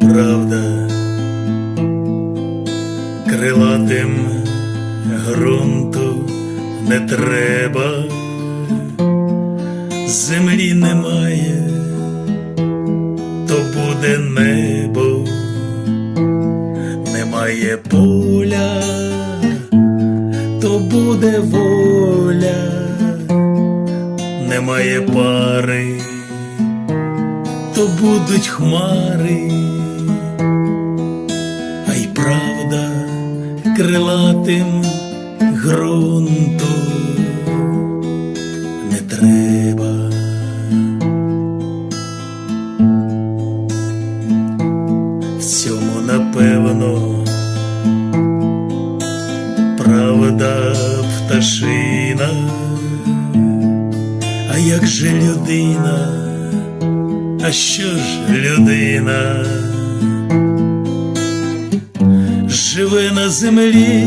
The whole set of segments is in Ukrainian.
правда, крилатим ґрунту не треба, землі немає, то буде небо, немає поля, то буде воля, немає пари то будуть хмари, а й правда крилатим ґрунту не треба. В напевно правда пташина, а як же людина? А що ж людина живе на землі,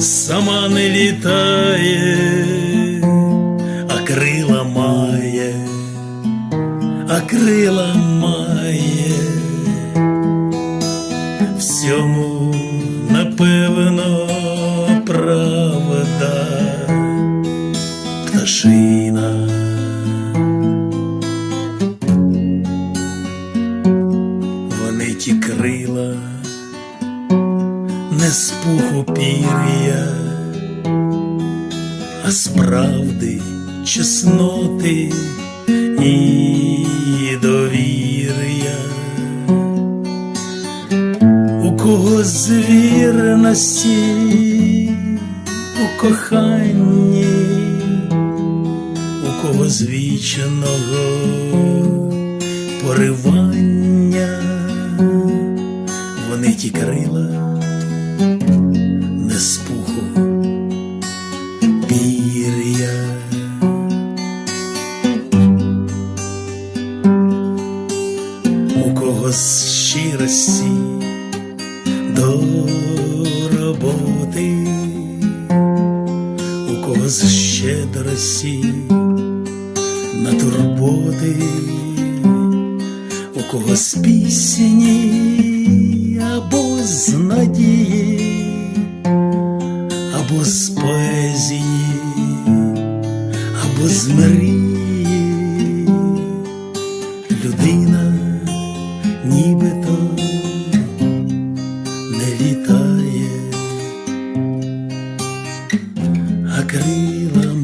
сама не літає, а крила має, а крила має, всьому напевно правда пташина. Ті крила, не з пуху пір'я, а справди чесноти і довір'я. У кого звірності у коханні, у кого звіченого поривання, ті крила не з пір'я. У кого з щирості до роботи, у кого з щедрості на турботи у кого з пісні з мрії, людина нібито не літає, а крила